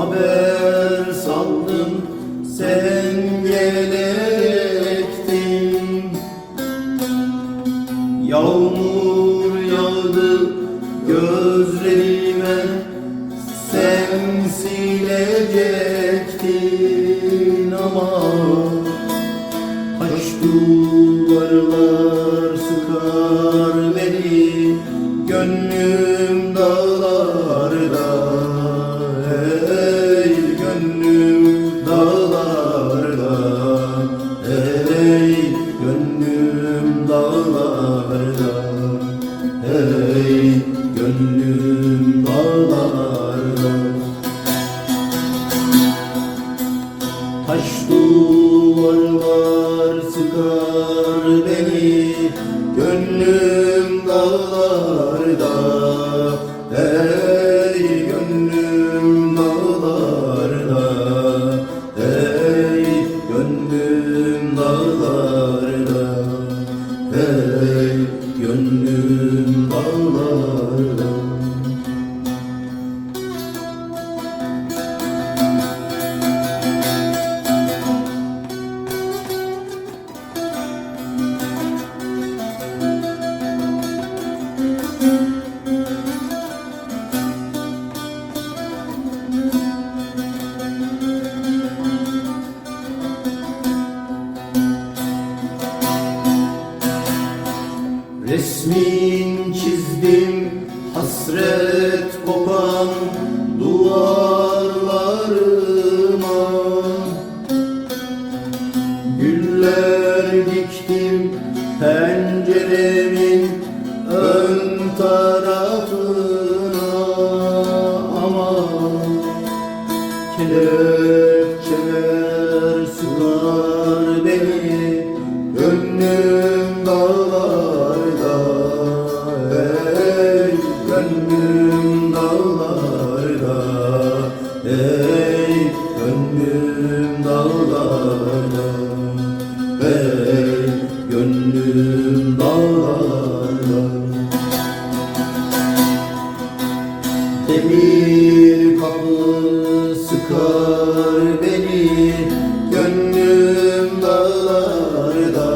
haber saldım sen gelecektin. Yağmur yağdı gözlerime sen silecektin Taş duvarlar sıkar beni. Gönlüm dağlarda Resmin çizdim hasret kopan duvarlarıma. Güller diktim penceremin ön tarafına gönlüm dağlarda. Demir kapı sıkar beni Gönlüm dağlarda.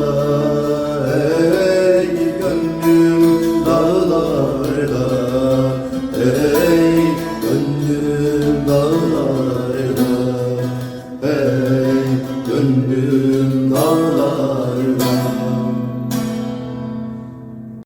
Ey gönlüm dağlarda Ey gönlüm dağlarda. Ey gönlüm